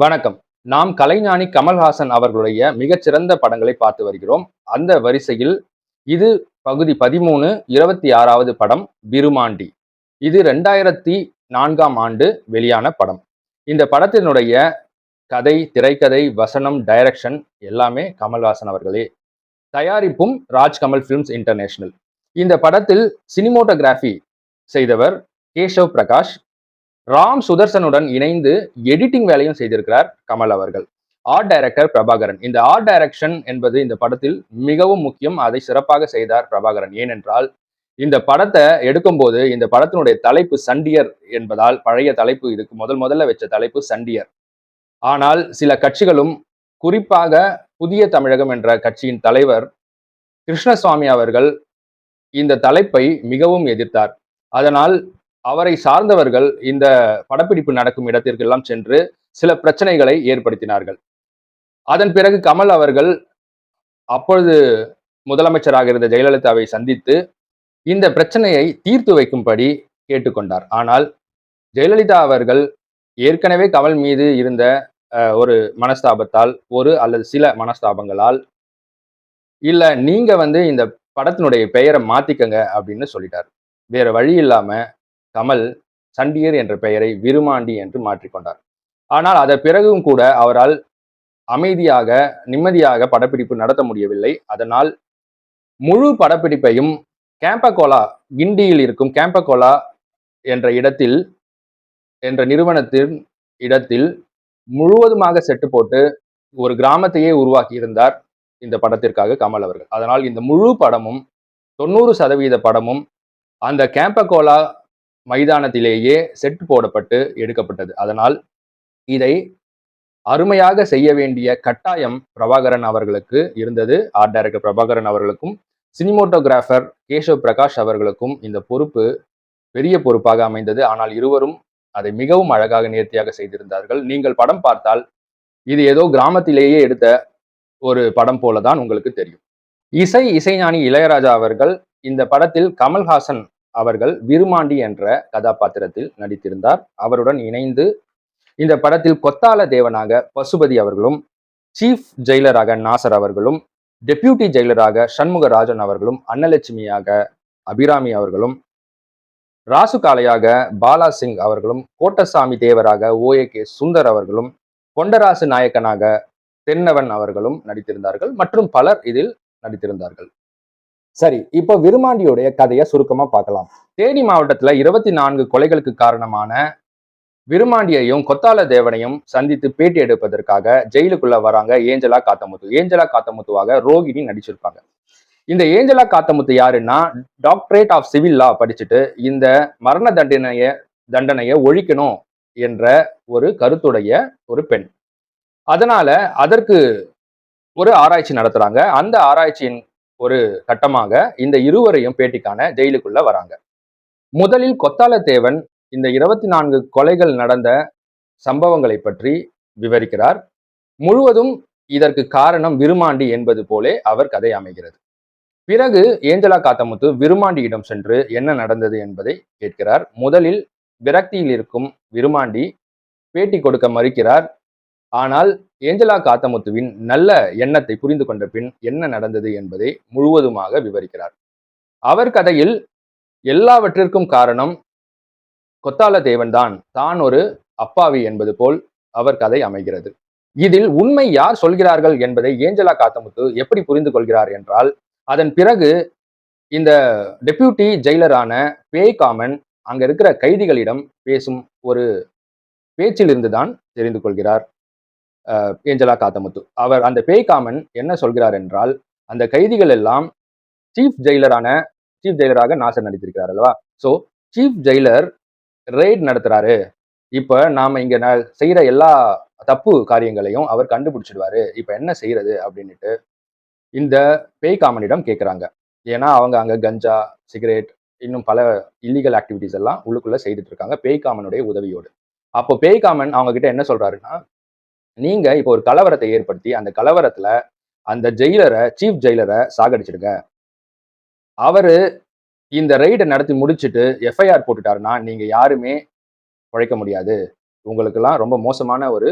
வணக்கம். நாம் கலைஞானி கமல்ஹாசன் அவர்களுடைய மிகச்சிறந்த படங்களை பார்த்து வருகிறோம். அந்த வரிசையில் இது பகுதி பதிமூணு இருபத்தி ஆறாவது படம் விருமாண்டி. இது ரெண்டாயிரத்தி நான்காம் ஆண்டு வெளியான படம். இந்த படத்தினுடைய கதை திரைக்கதை வசனம் டைரக்ஷன் எல்லாமே கமல்ஹாசன் அவர்களே. தயாரிப்பும் ராஜ்கமல் ஃபிலிம்ஸ் இன்டர்நேஷனல் இந்த படத்தில் சினிமோட்டோகிராஃபி செய்தவர் கேஷவ் பிரகாஷ் ராம் சுதர்சனுடன் இணைந்து எடிட்டிங் வேலையும் செய்திருக்கிறார் கமல் அவர்கள். Art director Prabhakaran. இந்த ஆர்ட் டைரக்ஷன் என்பது இந்த படத்தில் மிகவும் முக்கியம். அதை சிறப்பாக செய்தார் பிரபாகரன். ஏனென்றால் இந்த படத்தை எடுக்கும்போது இந்த படத்தினுடைய தலைப்பு சண்டியர் என்பதால் பழைய தலைப்பு இதுக்கு முதல் முதல்ல வச்ச தலைப்பு சண்டியர். ஆனால் சில கட்சிகளும் குறிப்பாக புதிய தமிழகம் என்ற கட்சியின் தலைவர் கிருஷ்ணசுவாமி அவர்கள் இந்த தலைப்பை மிகவும் எதிர்த்தார். அதனால் அவரை சார்ந்தவர்கள் இந்த படப்பிடிப்பு நடக்கும் இடத்திற்கெல்லாம் சென்று சில பிரச்சனைகளை ஏற்படுத்தினார்கள். அதன் பிறகு கமல் அவர்கள் அப்பொழுது முதலமைச்சராக இருந்த ஜெயலலிதாவை சந்தித்து இந்த பிரச்சனையை தீர்த்து வைக்கும்படி கேட்டுக்கொண்டார். ஆனால் ஜெயலலிதா அவர்கள் ஏற்கனவே கமல் மீது இருந்த ஒரு மனஸ்தாபத்தால் ஒரு அல்லது சில மனஸ்தாபங்களால் இல்ல நீங்க வந்து இந்த படத்தினுடைய பெயரை மாத்திக்கங்க அப்படின்னு சொல்லிட்டார். வேற வழி இல்லாம கமல் சண்டியர் என்ற பெயரை விருமாண்டி என்று மாற்றிக்கொண்டார். ஆனால் அதன் பிறகும் கூட அவரால் அமைதியாக நிம்மதியாக படப்பிடிப்பு நடத்த முடியவில்லை. அதனால் முழு படப்பிடிப்பையும் கேம்பகோலா கிண்டியில் இருக்கும் கேம்பகோலா என்ற இடத்தில் என்ற நிறுவனத்தின் இடத்தில் முழுவதுமாக செட்டு போட்டு ஒரு கிராமத்தையே உருவாக்கி இருந்தார் இந்த படத்திற்காக கமல் அவர்கள். அதனால் இந்த முழு படமும் தொண்ணூறு சதவீத படமும் அந்த கேம்பகோலா மைதானத்திலேயே செட் போடப்பட்டு எடுக்கப்பட்டது. அதனால் இதை அருமையாக செய்ய வேண்டிய கட்டாயம் பிரபாகரன் அவர்களுக்கு இருந்தது. ஆர்ட் டைரக்டர் பிரபாகரன் அவர்களுக்கும் சினிமோட்டோகிராஃபர் கேஷவ் பிரகாஷ் அவர்களுக்கும் இந்த பொறுப்பு பெரிய பொறுப்பாக அமைந்தது. ஆனால் இருவரும் அதை மிகவும் அழகாக நேர்த்தியாக செய்திருந்தார்கள். நீங்கள் படம் பார்த்தால் இது ஏதோ கிராமத்திலேயே எடுத்த ஒரு படம் போலதான் உங்களுக்கு தெரியும். இசை இசைஞானி இளையராஜா அவர்கள் இந்த படத்தில் கமல்ஹாசன் அவர்கள் விருமாண்டி என்ற கதாபாத்திரத்தில் நடித்திருந்தார். அவருடன் இணைந்து இந்த படத்தில் கொத்தால தேவனாக பசுபதி அவர்களும் சீஃப் ஜெயிலராக நாசர் அவர்களும் டெப்யூட்டி ஜெயிலராக சண்முகராஜன் அவர்களும் அன்னலட்சுமியாக அபிராமி அவர்களும் ராசு காளையாக பாலா சிங் அவர்களும் கோட்டசாமி தேவராக ஓஏ கே சுந்தர் அவர்களும் கொண்டராசு நாயக்கனாக தென்னவன் அவர்களும் நடித்திருந்தார்கள் மற்றும் பலர் இதில் நடித்திருந்தார்கள். சரி இப்போ விருமாண்டியுடைய கதையை சுருக்கமா பார்க்கலாம். தேனி மாவட்டத்துல இருபத்தி நான்கு கொலைகளுக்கு காரணமான விருமாண்டியையும் கொத்தால தேவனையும் சந்தித்து பேட்டி எடுப்பதற்காக ஜெயிலுக்குள்ள வராங்க ஏஞ்சலா காத்தமுத்து. ஏஞ்சலா காத்தமுத்துவாக ரோகிணி நடிச்சிருப்பாங்க. இந்த ஏஞ்சலா காத்தமுத்து யாருன்னா டாக்டரேட் ஆஃப் சிவில் லா படிச்சுட்டு இந்த மரண தண்டனைய தண்டனையை ஒழிக்கணும் என்ற ஒரு கருத்துடைய ஒரு பெண். அதனால அதற்கு ஒரு ஆராய்ச்சி நடத்துறாங்க. அந்த ஆராய்ச்சியின் ஒரு கட்டமாக இந்த இருவரையும் பேட்டிக்கான ஜெயிலுக்குள்ள வராங்க. முதலில் கொத்தாலத்தேவன் இந்த இருபத்தி நான்கு கொலைகள் நடந்த சம்பவங்களை பற்றி விவரிக்கிறார். முழுவதும் இதற்கு காரணம் விருமாண்டி என்பது போலே அவர் கதை அமைகிறது. பிறகு ஏஞ்சலா காத்தமுத்து விருமாண்டியிடம் சென்று என்ன நடந்தது என்பதை கேட்கிறார். முதலில் விரக்தியில் இருக்கும் விருமாண்டி பேட்டி கொடுக்க மறுக்கிறார். ஆனால் ஏஞ்சலா காத்தமுத்துவின் நல்ல எண்ணத்தை புரிந்து கொண்ட பின் என்ன நடந்தது என்பதை முழுவதுமாக விவரிக்கிறார். அவர் கதையில் எல்லாவற்றிற்கும் காரணம் கொத்தால தேவன்தான் தான் ஒரு அப்பாவி என்பது போல் அவர் கதை அமைகிறது. இதில் உண்மை யார் சொல்கிறார்கள் என்பதை ஏஞ்சலா காத்தமுத்து எப்படி புரிந்து கொள்கிறார் என்றால் அதன் பிறகு இந்த டெப்யூட்டி ஜெயிலரான பேய் காமன் அங்க இருக்கிற கைதிகளிடம் பேசும் ஒரு பேச்சிலிருந்து தான் தெரிந்து கொள்கிறார். ஏஞ்சலா காத்தமுத்து. அவர் அந்த பேய் காமன் என்ன சொல்கிறார் என்றால் அந்த கைதிகள் எல்லாம் சீஃப் ஜெயிலரான சீஃப் ஜெயிலராக நாசர் நடித்திருக்கிறார் அல்லவா? ஸோ சீஃப் ஜெயிலர் ரெய்ட் நடத்துறாரு. இப்போ நாம் இங்கே ந- செய்கிற எல்லா தப்பு காரியங்களையும் அவர் கண்டுபிடிச்சிடுவாரு. இப்போ என்ன செய்யறது அப்படின்னுட்டு இந்த பேய் காமனிடம் கேட்குறாங்க ஏன்னா அவங்க அங்கே கஞ்சா சிகரெட் இன்னும் பல இல்லீகல் ஆக்டிவிட்டிஸ் எல்லாம் உள்ளுக்குள்ளே செய்துட்டு இருக்காங்க பேய் காமனுடைய உதவியோடு. அப்போ பேய் காமன் அவங்க கிட்ட என்ன சொல்றாருன்னா நீங்க இப்போ ஒரு கலவரத்தை ஏற்படுத்தி அந்த கலவரத்துல அந்த ஜெயிலரை சீஃப் ஜெயிலரை சாகடிச்சிடுங்க. அவரு இந்த ரெய்டை நடத்தி முடிச்சுட்டு எஃப்ஐஆர் போட்டுட்டாருன்னா நீங்க யாருமே உழைக்க முடியாது. உங்களுக்கெல்லாம் ரொம்ப மோசமான ஒரு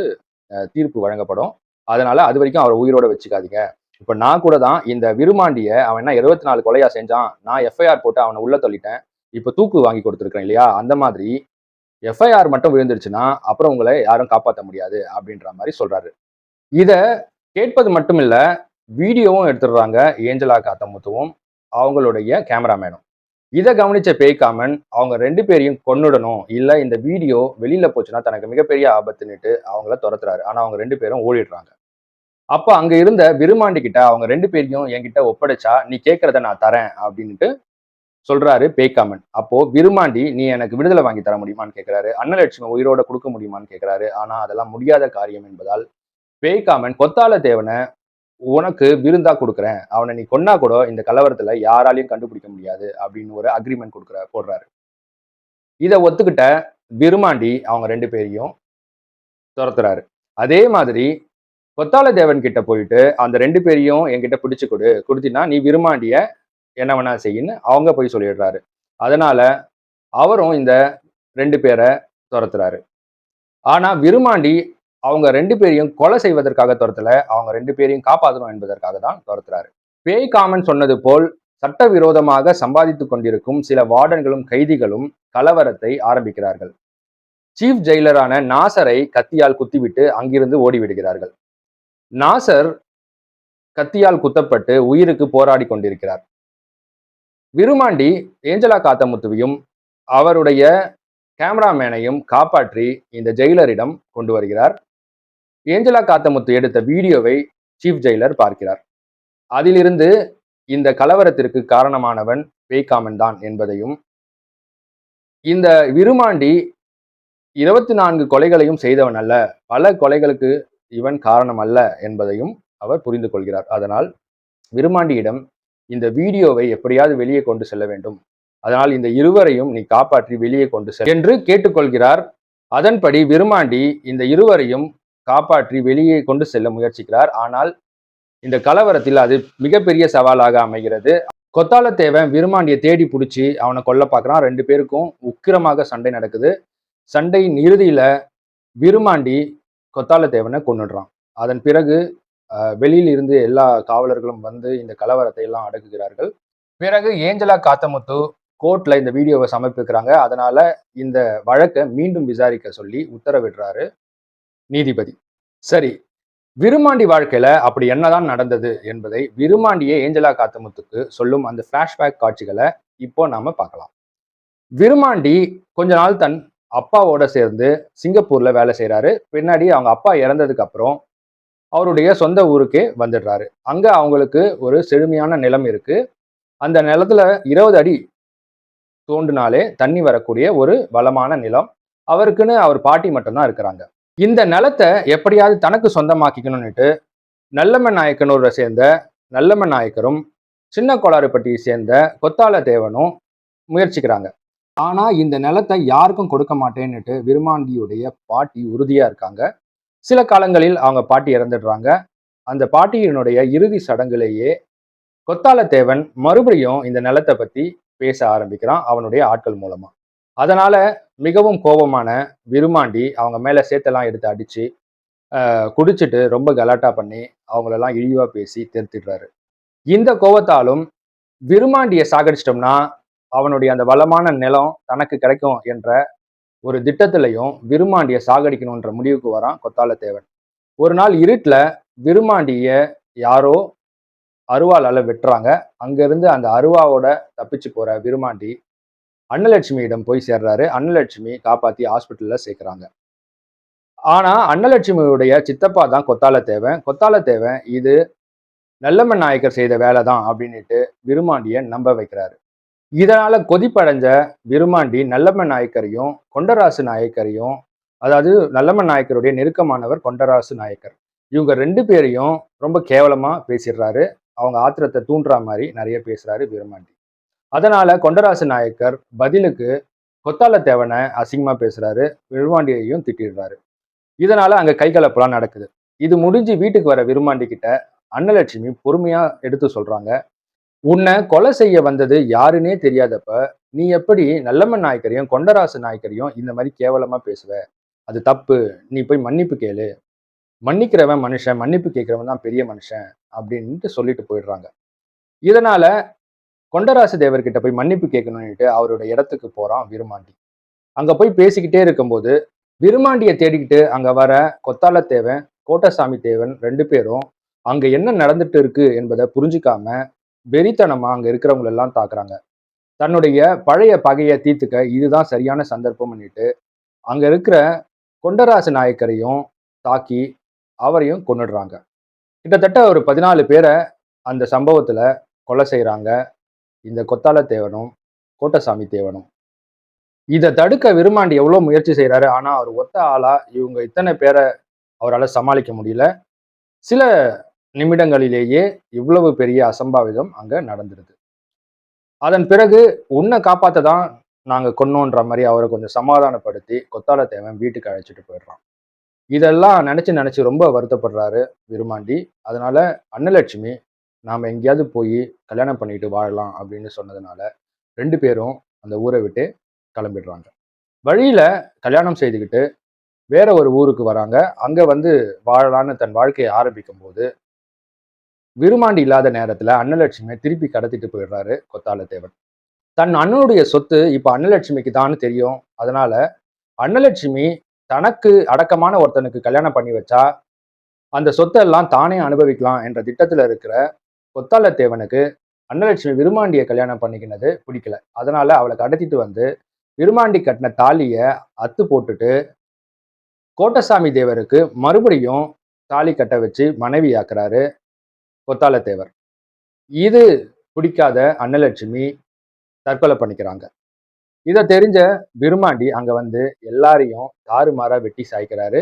தீர்ப்பு வழங்கப்படும். அதனால அது வரைக்கும் அவரை உயிரோட வச்சுக்காதீங்க. இப்போ நான் கூட தான் இந்த விருமாண்டிய அவன் என்ன இருபத்தி நாலு கொலையா செஞ்சான்? நான் எஃப்ஐஆர் போட்டு அவனை உள்ள தள்ளிட்டேன். இப்போ தூக்கு வாங்கி கொடுத்துருக்கேன் இல்லையா? அந்த மாதிரி எஃப்ஐஆர் மட்டும் விழுந்துருச்சுன்னா அப்புறம் உங்களை யாரும் காப்பாற்ற முடியாது அப்படின்ற மாதிரி சொல்றாரு. இதை கேட்பது மட்டும் இல்லை வீடியோவும் எடுத்துடுறாங்க ஏஞ்சலா காத்தமுத்துவும் அவங்களுடைய கேமராமேனும். இதை கவனிச்ச பேய்காமன் அவங்க ரெண்டு பேரையும் கொன்னுடணும் இல்லை இந்த வீடியோ வெளியில போச்சுன்னா தனக்கு மிகப்பெரிய ஆபத்துன்னுட்டு அவங்கள துரத்துறாரு. ஆனா அவங்க ரெண்டு பேரும் ஓடிடுறாங்க. அப்போ அங்க இருந்த விருமாண்டி கிட்ட அவங்க ரெண்டு பேரையும் என்கிட்ட ஒப்படைச்சா நீ கேட்கறத நான் தரேன் அப்படின்ட்டு சொல்றாரு பேய்காமன் அப்போ விருமாண்டி நீ எனக்கு விடுதலை வாங்கி தர முடியுமான்னு கேட்கிறாரு அன்னலட்சுமி உயிரோட கொடுக்க முடியுமான்னு கேட்கிறாரு ஆனா அதெல்லாம் முடியாத காரியம் என்பதால் பேய்காமன் கொத்தால தேவனை உனக்கு விருந்தா கொடுக்குறேன். அவனை நீ கொன்னா கூட இந்த கலவரத்துல யாராலையும் கண்டுபிடிக்க முடியாது. அப்படின்னு ஒரு அக்ரிமெண்ட் கொடுக்குற போடுறாரு. இதை ஒத்துக்கிட்ட விருமாண்டி அவங்க ரெண்டு பேரையும் துரத்துறாரு. அதே மாதிரி கொத்தால தேவன் கிட்ட போயிட்டு அந்த ரெண்டு பேரையும் என்கிட்ட பிடிச்சு கொடு. கொடுத்தினா நீ விருமாண்டிய என்ன வேணா செய்யின்னு அவங்க போய் சொல்லிடுறாரு. அதனால அவரும் இந்த ரெண்டு பேரை துரத்துறாரு. ஆனா விருமாண்டி அவங்க ரெண்டு பேரையும் கொலை செய்வதற்காக துரத்தல அவங்க ரெண்டு பேரையும் காப்பாற்றணும் என்பதற்காக தான் துரத்துறாரு. பேய் காமன் சொன்னது போல் சட்டவிரோதமாக சம்பாதித்துக் கொண்டிருக்கும் சில வார்டன்களும் கைதிகளும் கலவரத்தை ஆரம்பிக்கிறார்கள். சீஃப் ஜெயிலரான நாசரை கத்தியால் குத்திவிட்டு அங்கிருந்து ஓடிவிடுகிறார்கள். நாசர் கத்தியால் குத்தப்பட்டு உயிருக்கு போராடி கொண்டிருக்கிறார். விருமாண்டி ஏஞ்சலா காத்தமுத்துவையும் அவருடைய கேமராமேனையும் காப்பாற்றி இந்த ஜெயிலரிடம் கொண்டு வருகிறார். ஏஞ்சலா காத்தமுத்து எடுத்த வீடியோவை சீஃப் ஜெயிலர் பார்க்கிறார். அதிலிருந்து இந்த கலவரத்திற்கு காரணமானவன் பேய்காமன் தான் என்பதையும் இந்த விருமாண்டி இருபத்தி நான்கு கொலைகளையும் செய்தவன் அல்ல பல கொலைகளுக்கு இவன் காரணம் அல்ல என்பதையும் அவர் புரிந்து கொள்கிறார். அதனால் விருமாண்டியிடம் இந்த வீடியோவை எப்படியாவது வெளியே கொண்டு செல்ல வேண்டும். அதனால் இந்த இருவரையும் நீ காப்பாற்றி வெளியே கொண்டு செல் என்று கேட்டுக்கொள்கிறார். அதன்படி விருமாண்டி இந்த இருவரையும் காப்பாற்றி வெளியே கொண்டு செல்ல முயற்சிக்கிறார். ஆனால் இந்த கலவரத்தில் அது மிகப்பெரிய சவாலாக அமைகிறது. கொத்தாலத்தேவன் விருமாண்டியை தேடி பிடிச்சி அவனை கொல்ல பார்க்குறான். ரெண்டு பேருக்கும் உக்கிரமாக சண்டை நடக்குது. சண்டையின் இறுதியில விருமாண்டி கொத்தாலத்தேவனை கொண்டுடுறான் அதன் பிறகு வெளியில் இருந்து எல்லா காவலர்களும் வந்து இந்த கலவரத்தை எல்லாம் அடக்குகிறார்கள். பிறகு ஏஞ்சலா காத்தமுத்து கோர்ட்ல இந்த வீடியோவை சமர்ப்பிக்கிறாங்க. அதனால இந்த வழக்கை மீண்டும் விசாரிக்க சொல்லி உத்தரவிடுறாரு நீதிபதி. சரி விருமாண்டி வாழ்க்கையில அப்படி என்னதான் நடந்தது என்பதை விருமாண்டியே ஏஞ்சலா காத்தமுத்துக்கு சொல்லும் அந்த ஃபிளாஷ்பேக் காட்சிகளை இப்போ நாம பார்க்கலாம். விருமாண்டி கொஞ்ச நாள் தன் அப்பாவோட சேர்ந்து சிங்கப்பூர்ல வேலை செய்கிறாரு பின்னாடி அவங்க அப்பா இறந்ததுக்கு அப்புறம் அவருடைய சொந்த ஊருக்கே வந்துடுறாரு. அங்கே அவங்களுக்கு ஒரு செழுமையான நிலம் இருக்கு. அந்த நிலத்துல இருபது அடி தோண்டினாலே தண்ணி வரக்கூடிய ஒரு வளமான நிலம். அவருக்குன்னு அவர் பாட்டி மட்டும்தான் இருக்கிறாங்க. இந்த நிலத்தை எப்படியாவது தனக்கு சொந்தமாக்கிக்கணும்னுட்டு நல்லம்மன் நாயக்கனூரை சேர்ந்த நல்லம்மன் நாயக்கரும் சின்ன கோளாறுப்பட்டியை சேர்ந்த கொத்தால தேவனும் முயற்சிக்கிறாங்க. ஆனால் இந்த நிலத்தை யாருக்கும் கொடுக்க மாட்டேன்னுட்டு விருமாண்டியுடைய பாட்டி உறுதியாக இருக்காங்க. சில காலங்களில் அவங்க பாட்டி இறந்துடுறாங்க. அந்த பாட்டியினுடைய இறுதி சடங்குலேயே கொத்தாலத்தேவன் மறுபடியும் இந்த நிலத்தை பற்றி பேச ஆரம்பிக்கிறான் அவனுடைய ஆட்கள் மூலமாக அதனால் மிகவும் கோபமான விருமாண்டி அவங்க மேலே சேத்தெல்லாம் எடுத்து அடித்து குடிச்சிட்டு ரொம்ப கலாட்டா பண்ணி அவங்களெல்லாம் இழிவாக பேசி தெருத்திடுறாரு. இந்த கோபத்தாலும் விருமாண்டியை சாகடிச்சிட்டோம்னா அவனுடைய அந்த வளமான நிலம் தனக்கு கிடைக்கும் என்ற ஒரு திட்டத்திலையும் விருமாண்டியை சாகடிக்கணுன்ற முடிவுக்கு வரான் கொத்தால தேவன் ஒரு நாள் இருட்டில் விருமாண்டிய யாரோ அருவாளால் வெட்டுறாங்க. அங்கேருந்து அந்த அருவாவோட தப்பிச்சு போகிற விருமாண்டி அன்னலட்சுமியிடம் போய் சேர்றாரு. அன்னலட்சுமி காப்பாற்றி ஹாஸ்பிட்டலில் சேர்க்குறாங்க. ஆனால் அன்னலட்சுமியுடைய சித்தப்பா தான் கொத்தால தேவன் கொத்தால தேவன் இது நல்லம்மன் நாயக்கர் செய்த வேலை தான் அப்படின்னுட்டு விருமாண்டியை நம்ப வைக்கிறாரு. இதனால் கொதிப்படைஞ்ச விருமாண்டி நல்லம்ம நாயக்கரையும் கொண்டராசு நாயக்கரையும் அதாவது நல்லம்ம நாயக்கருடைய நெருக்கமானவர் கொண்டராசு நாயக்கர். இவங்க ரெண்டு பேரையும் ரொம்ப கேவலமாக பேசிடுறாரு. அவங்க ஆத்திரத்தை தூண்டுற மாதிரி நிறைய பேசுகிறாரு விருமாண்டி அதனால் கொண்டராசு நாயக்கர் பதிலுக்கு கொத்தால தேவனை அசிங்கமாக பேசுகிறாரு விருமாண்டியையும் திட்டிடுறாரு. இதனால் அங்கே கை கைகலப்பெல்லாம் நடக்குது. இது முடிஞ்சு வீட்டுக்கு வர விருமாண்டி கிட்ட அன்னலட்சுமி பொறுமையாக எடுத்து சொல்கிறாங்க உன்னை கொலை செய்ய வந்தது யாருன்னே தெரியாதப்ப நீ எப்படி நல்லம்மன் நாயக்கரையும் கொண்டராசு நாயக்கரையும் இந்த மாதிரி கேவலமா பேசுவ? அது தப்பு. நீ போய் மன்னிப்பு கேளு. மன்னிக்கிறவன் மனுஷன் மன்னிப்பு கேட்கிறவன் தான் பெரிய மனுஷன் அப்படின்ட்டு சொல்லிட்டு போயிடுறாங்க. இதனால கொண்டராசு தேவர்கிட்ட போய் மன்னிப்பு கேட்கணும்னுட்டு அவரோட இடத்துக்கு போறான் விருமாண்டி அங்க போய் பேசிக்கிட்டே இருக்கும்போது விருமாண்டியை தேடிக்கிட்டு அங்க வர கொத்தால தேவன் கோட்டசாமி தேவன் ரெண்டு பேரும் அங்க என்ன நடந்துட்டு இருக்கு என்பதை புரிஞ்சுக்காம வெறித்தனமா அங்க இருக்கிறவங்க எல்லாம் தாக்குறாங்க. தன்னுடைய பழைய பகையை தீர்த்துக்க இதுதான் சரியான சந்தர்ப்பம் பண்ணிட்டு அங்க இருக்கிற கொண்டராசு நாயக்கரையும் தாக்கி அவரையும் கொன்னுடுறாங்க. கிட்டத்தட்ட ஒரு பதினாலு பேரை அந்த சம்பவத்துல கொலை செய்கிறாங்க இந்த கொத்தால தேவனும் கோட்டசாமி தேவனும் இதை தடுக்க விருமாண்டி எவ்வளோ முயற்சி செய்கிறாரு ஆனால் அவர் ஒத்த ஆளா இவங்க இத்தனை பேரை அவரால் சமாளிக்க முடியல. சில நிமிடங்களிலேயே இவ்வளவு பெரிய அசம்பாவிதம் அங்கே நடந்துடுது அதன் பிறகு உன்னை காப்பாற்ற தான் நாங்கள் கொன்னோன்ற மாதிரி அவரை கொஞ்சம் சமாதானப்படுத்தி கொத்தால தேவன் வீட்டுக்கு அழைச்சிட்டு போயிடுறான். இதெல்லாம் நினச்சி நினச்சி ரொம்ப வருத்தப்படுறாரு விருமாண்டி அதனால அன்னலட்சுமி நாம் எங்கேயாவது போய் கல்யாணம் பண்ணிட்டு வாழலாம் அப்படின்னு சொன்னதுனால ரெண்டு பேரும் அந்த ஊரை விட்டு கிளம்பிடுறாங்க. வழியில் கல்யாணம் செய்துக்கிட்டு வேற ஒரு ஊருக்கு வராங்க. அங்கே வந்து வாழலான்னு தன் வாழ்க்கையை ஆரம்பிக்கும் போது விருமாண்டி இல்லாத நேரத்தில் அன்னலட்சுமியை திருப்பி கடத்திட்டு போயிடுறாரு கொத்தால தேவன் தன் அண்ணனுடைய சொத்து இப்போ அன்னலட்சுமிக்கு தான் தெரியும். அதனால அன்னலட்சுமி தனக்கு அடக்கமான ஒருத்தனுக்கு கல்யாணம் பண்ணி வச்சா அந்த சொத்தெல்லாம் தானே அனுபவிக்கலாம் என்ற திட்டத்தில் இருக்கிற கொத்தாலத்தேவனுக்கு அன்னலட்சுமி விருமாண்டியை கல்யாணம் பண்ணிக்கினது பிடிக்கல. அதனால அவளை கடத்திட்டு வந்து விருமாண்டி கட்டின தாலியை அத்து போட்டுட்டு கோட்டசாமி தேவருக்கு மறுபடியும் தாலி கட்ட வச்சு மனைவி ஆக்குறாரு கொத்தால தேவர். இது பிடிக்காத அன்னலட்சுமி தற்கொலை பண்ணிக்கிறாங்க. இதை தெரிஞ்ச விருமாண்டி அங்கே வந்து எல்லாரையும் தாறுமாறாக வெட்டி சாய்க்கிறாரு.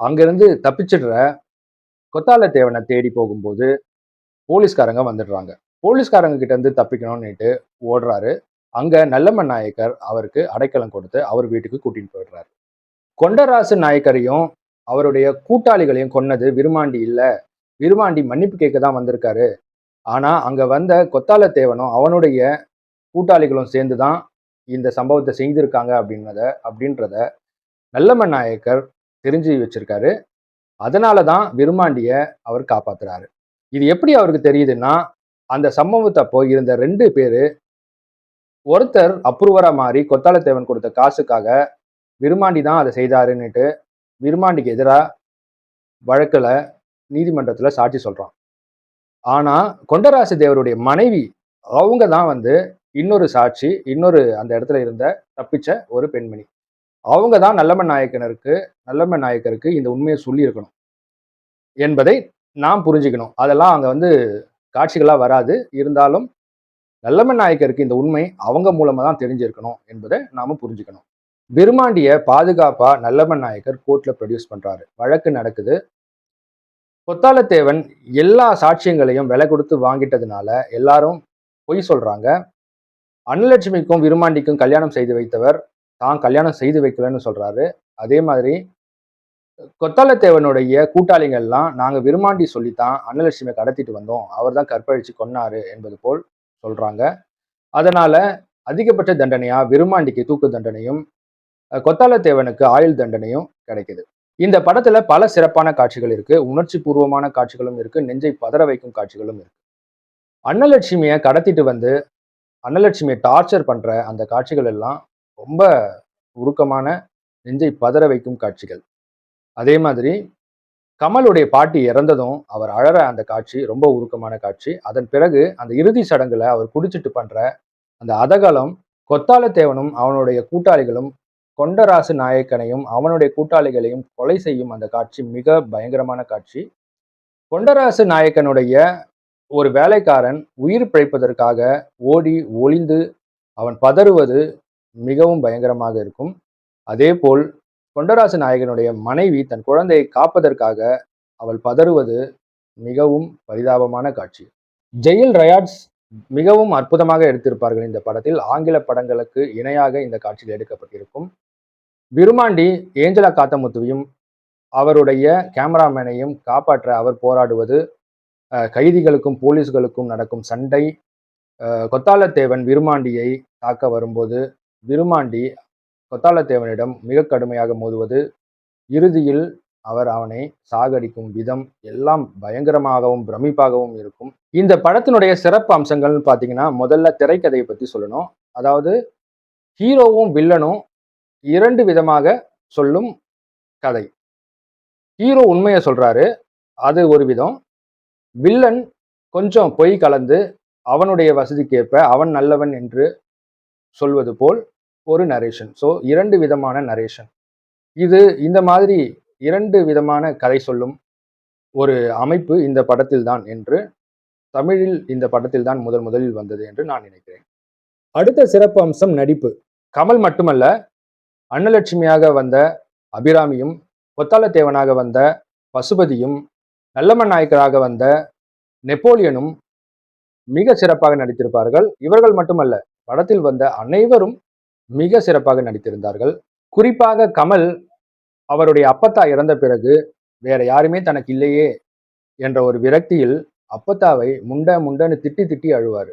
அங்கேருந்து தப்பிச்சிடுற கொத்தால தேவனை தேடி போகும்போது போலீஸ்காரங்க வந்துடுறாங்க. போலீஸ்காரங்க கிட்டேருந்து தப்பிக்கணும்னுட்டு ஓடுறாரு. அங்கே நல்லம்மன் நாயக்கர் அவருக்கு அடைக்கலம் கொடுத்து அவர் வீட்டுக்கு கூட்டிகிட்டு போயிடுறாரு. கொண்டராசு நாயக்கரையும் அவருடைய கூட்டாளிகளையும் கொன்னது விருமாண்டி இல்லை. விருமாண்டி மன்னிப்பு கேட்க தான் வந்திருக்காரு. ஆனா அங்க வந்த கொத்தால தேவனும் அவனுடைய கூட்டாளிகளும் சேர்ந்து தான் இந்த சம்பவத்தை செய்திருக்காங்க அப்படின்றத அப்படின்றத நல்லம்மன் நாயக்கர் தெரிஞ்சு வச்சிருக்காரு. அதனால தான் விருமாண்டிய அவர் காப்பாத்துறாரு. இது எப்படி அவருக்கு தெரியுதுன்னா அந்த சம்பவத்தப்போ இருந்த ரெண்டு பேரு ஒருத்தர் அப்ரூவரா மாறி கொத்தாலத்தேவன் கொடுத்த காசுக்காக விருமாண்டி தான் அதை செய்தாருன்னுட்டு விருமாண்டிக்கு எதிராக வழக்கில் நீதிமன்றத்தில் சாட்சி சொல்கிறான் ஆனால் கொண்டராசு தேவருடைய மனைவி அவங்க தான் வந்து இன்னொரு சாட்சி இன்னொரு அந்த இடத்துல இருந்த தப்பிச்ச ஒரு பெண்மணி. அவங்க தான் நல்லம்ம நாயக்கனருக்கு நல்லம்ம நாயக்கருக்கு இந்த உண்மையை சொல்லியிருக்கணும். என்பதை நாம் புரிஞ்சுக்கணும். அதெல்லாம் அங்கே வந்து காட்சிகளாக வராது. இருந்தாலும் நல்லம்ம நாயக்கருக்கு இந்த உண்மை அவங்க மூலமாக தான் தெரிஞ்சிருக்கணும் என்பதை நாம் புரிஞ்சுக்கணும். விருமாண்டிய பாதுகாப்பாக நல்லம்மன் நாயக்கர் கோர்ட்டில் ப்ரொடியூஸ் பண்ணுறாரு வழக்கு நடக்குது. கொத்தாலத்தேவன் எல்லா சாட்சியங்களையும் விலை கொடுத்து வாங்கிட்டதுனால எல்லாரும் பொய் சொல்றாங்க. அன்னலட்சுமிக்கும் விருமாண்டிக்கும் கல்யாணம் செய்து வைத்தவர் தான் கல்யாணம் செய்து வைக்கலன்னு சொல்றாரு. அதே மாதிரி கொத்தாலத்தேவனுடைய கூட்டாளிகள்லாம் நாங்கள் விருமாண்டி சொல்லித்தான் அன்னலட்சுமியை கடத்திட்டு வந்தோம். அவர் தான் கற்பழிச்சு கொன்னாரு என்பது போல் சொல்றாங்க. அதனால அதிகபட்ச தண்டனையா விருமாண்டிக்கு தூக்கு தண்டனையும் கொத்தாலத்தேவனுக்கு ஆயுள் தண்டனையும் கிடைக்குது. இந்த படத்துல பல சிறப்பான காட்சிகள் இருக்கு. உணர்ச்சி பூர்வமான காட்சிகளும் இருக்கு. நெஞ்சை பதற வைக்கும் காட்சிகளும் இருக்கு. அன்னலட்சுமியை கடத்திட்டு வந்து அன்னலட்சுமியை டார்ச்சர் பண்ற அந்த காட்சிகள் எல்லாம் ரொம்ப உருக்கமான நெஞ்சை பதற வைக்கும் காட்சிகள். அதே மாதிரி கமலுடைய பாட்டி இறந்ததும் அவர் அழற அந்த காட்சி ரொம்ப உருக்கமான காட்சி. அதன் பிறகு அந்த இறுதி சடங்குல அவர் குடிச்சிட்டு பண்ற அந்த அதகலம் கொத்தாலத்தேவனும் அவனுடைய கூட்டாளிகளும் கொண்டராசு நாயக்கனையும் அவனுடைய கூட்டாளிகளையும் கொலை செய்யும் அந்த காட்சி மிக பயங்கரமான காட்சி. கொண்டராசு நாயக்கனுடைய ஒரு வேலைக்காரன் உயிர் பிழைப்பதற்காக ஓடி ஒளிந்து அவன் பதறுவது மிகவும் பயங்கரமாக இருக்கும். அதேபோல் கொண்டராசு நாயகனுடைய மனைவி தன் குழந்தையை காப்பதற்காக அவள் பதறுவது மிகவும் பரிதாபமான காட்சி. ஜெயில் ரயாட்ஸ் மிகவும் அற்புதமாக எடுத்திருப்பார்கள் இந்த படத்தில். ஆங்கில படங்களுக்கு இணையாக இந்த காட்சியில் எடுக்கப்பட்டிருக்கும். விருமாண்டி ஏஞ்சலா காத்தமுத்துவையும் அவருடைய கேமராமேனையும் காப்பாற்ற அவர் போராடுவது கைதிகளுக்கும் போலீஸ்களுக்கும் நடக்கும் சண்டை கொத்தாலத்தேவன் விருமாண்டியை தாக்க வரும்போது விருமாண்டி கொத்தாலத்தேவனிடம் மிக கடுமையாக மோதுவது இறுதியில் அவர் அவனை சாகடிக்கும் விதம் எல்லாம் பயங்கரமாகவும் பிரமிப்பாகவும் இருக்கும். இந்த படத்தினுடைய சிறப்பு அம்சங்கள்னு பார்த்தீங்கன்னா முதல்ல திரைக்கதையை பற்றி சொல்லணும். அதாவது ஹீரோவும் வில்லனும் இரண்டு விதமாக சொல்லும் கதை. ஹீரோ உண்மையை சொல்றாரு அது ஒரு விதம். வில்லன் கொஞ்சம் பொய் கலந்து அவனுடைய வசதிக்கேற்ப அவன் நல்லவன் என்று சொல்வது போல் ஒரு நரேஷன் ஸோ இரண்டு விதமான நரேஷன் இது இந்த மாதிரி இரண்டு விதமான கதை சொல்லும் ஒரு அமைப்பு இந்த படத்தில் தான் என்று தமிழில் இந்த படத்தில் தான் முதல் முதலில் வந்தது என்று நான் நினைக்கிறேன். அடுத்த சிறப்பு அம்சம் நடிப்பு. கமல் மட்டுமல்ல அன்னலட்சுமியாக வந்த அபிராமியும் கொத்தாலத்தேவனாக வந்த பசுபதியும் நல்லம்மன் நாயக்கராக வந்த நெப்போலியனும் மிக சிறப்பாக நடித்திருப்பார்கள். இவர்கள் மட்டுமல்ல படத்தில் வந்த அனைவரும் மிக சிறப்பாக நடித்திருந்தார்கள். குறிப்பாக கமல் அவருடைய அப்பத்தா இறந்த பிறகு வேற யாருமே தனக்கு இல்லையே என்ற ஒரு விரக்தியில் அப்பத்தாவை முண்ட முண்டன்னு திட்டி திட்டி அழுவார்.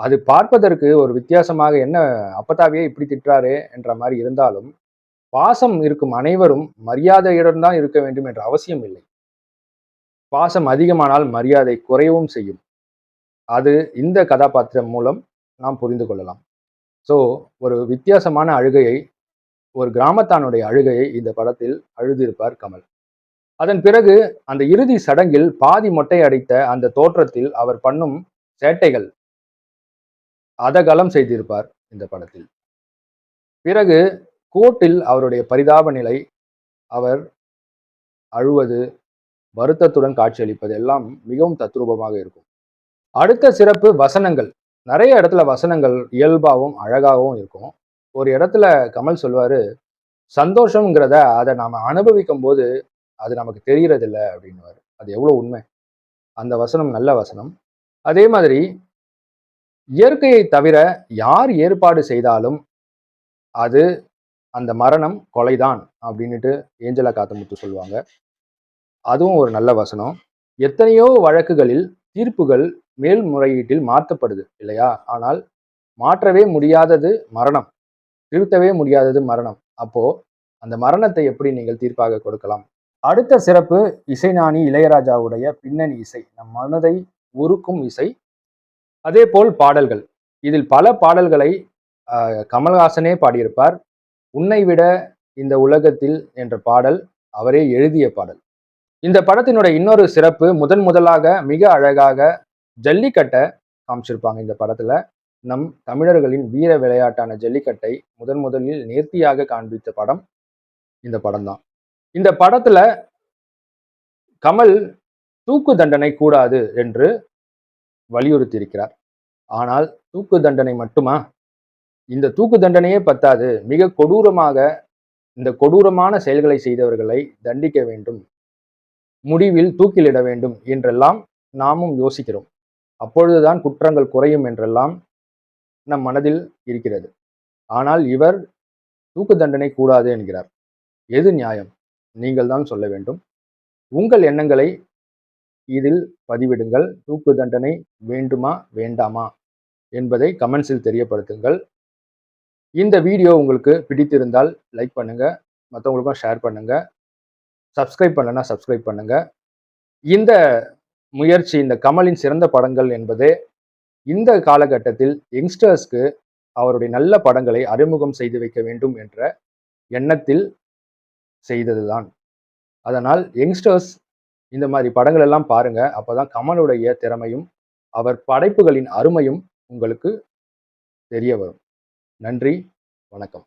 அது பார்ப்பதற்கு ஒரு வித்தியாசமாக என்ன அப்பத்தாவியே இப்படி திட்டுறாரு என்ற மாதிரி இருந்தாலும் பாசம் இருக்கும் அனைவரும் மரியாதையுடன் தான் இருக்க வேண்டும் என்ற அவசியம் இல்லை. பாசம் அதிகமானால் மரியாதை குறையவும் செய்யும். அது இந்த கதாபாத்திரம் மூலம் நாம் புரிந்து கொள்ளலாம். ஸோ ஒரு வித்தியாசமான அழுகையை ஒரு கிராமத்தானுடைய அழுகையை இந்த படத்தில் அழுதிருப்பார் கமல். அதன் பிறகு அந்த இறுதி சடங்கில் பாதி மொட்டை அடித்த அந்த தோற்றத்தில் அவர் பண்ணும் சேட்டைகள் அதகலம் செய்திருப்பார் இந்த படத்தில். பிறகு கோர்ட்டில் அவருடைய பரிதாப நிலை அவர் அழுவது வருத்தத்துடன் காட்சியளிப்பது எல்லாம் மிகவும் தத்ரூபமாக இருக்கும். அடுத்த சிறப்பு வசனங்கள். நிறைய இடத்துல வசனங்கள் இயல்பாகவும் அழகாகவும் இருக்கும். ஒரு இடத்துல கமல் சொல்வார் சந்தோஷங்கிறத அதை நாம் அனுபவிக்கும் போது அது நமக்கு தெரியறது அப்படின்வார் அது எவ்வளோ உண்மை. அந்த வசனம் நல்ல வசனம். அதே மாதிரி இயற்கையை தவிர யார் ஏற்பாடு செய்தாலும் அது அந்த மரணம் கொலைதான் அப்படின்னுட்டு ஏஞ்சலா காத்தமுத்து சொல்லுவாங்க. அதுவும் ஒரு நல்ல வசனம். எத்தனையோ வழக்குகளில் தீர்ப்புகள் மேல்முறையீட்டில் மாற்றப்படுது இல்லையா? ஆனால் மாற்றவே முடியாதது மரணம். திருத்தவே முடியாதது மரணம். அப்போ அந்த மரணத்தை எப்படி நீங்கள் தீர்ப்பாக கொடுக்கலாம்? அடுத்த சிறப்பு இசைஞானி இளையராஜாவுடைய பின்னணி இசை. நம் மனதை உருக்கும் இசை. அதே போல் பாடல்கள். இதில் பல பாடல்களை கமல்ஹாசனே பாடியிருப்பார். உன்னை விட இந்த உலகத்தில் என்ற பாடல் அவரே எழுதிய பாடல். இந்த படத்தினுடைய இன்னொரு சிறப்பு முதன் முதலாக மிக அழகாக ஜல்லிக்கட்டை காமிச்சிருப்பாங்க இந்த படத்துல. நம் தமிழர்களின் வீர விளையாட்டான ஜல்லிக்கட்டை முதன் முதலில் நேர்த்தியாக காண்பித்த படம் இந்த படம் தான் இந்த படத்துல கமல் தூக்கு தண்டனை கூடாது என்று வலியுறுத்தியிருக்கிறார். ஆனால் தூக்கு தண்டனை மட்டுமா? இந்த தூக்கு தண்டனையே பத்தாது. மிக கொடூரமாக இந்த கொடூரமான செயல்களை செய்தவர்களை தண்டிக்க வேண்டும். முடிவில் தூக்கிலிட வேண்டும் என்றெல்லாம் நாமும் யோசிக்கிறோம். அப்பொழுதுதான் குற்றங்கள் குறையும் என்றெல்லாம் நம் மனதில் இருக்கிறது. ஆனால் இவர் தூக்கு தண்டனை கூடாது என்கிறார். எது நியாயம்? நீங்கள் தான் சொல்ல வேண்டும். உங்கள் எண்ணங்களை இதில் பதிவிடுங்கள். தூக்கு தண்டனை வேண்டுமா வேண்டாமா? என்பதை கமெண்ட்ஸில் தெரியப்படுத்துங்கள். இந்த வீடியோ உங்களுக்கு பிடித்திருந்தால் லைக் பண்ணுங்கள் மற்றவங்களுக்கும் ஷேர் பண்ணுங்கள் சப்ஸ்கிரைப் பண்ணலன்னா சப்ஸ்கிரைப் பண்ணுங்கள் இந்த முயற்சி இந்த கமலின் சிறந்த படங்கள் என்பதே இந்த காலகட்டத்தில் யங்ஸ்டர்ஸ்க்கு அவருடைய நல்ல படங்களை அறிமுகம் செய்து வைக்க வேண்டும் என்ற எண்ணத்தில் செய்ததுதான். அதனால் யங்ஸ்டர்ஸ் இந்த மாதிரி படங்கள் எல்லாம் பாருங்க. அப்பதான் கமலுடைய திறமையும் அவர் படைப்புகளின் அருமையும் உங்களுக்கு தெரிய வரும். நன்றி வணக்கம்.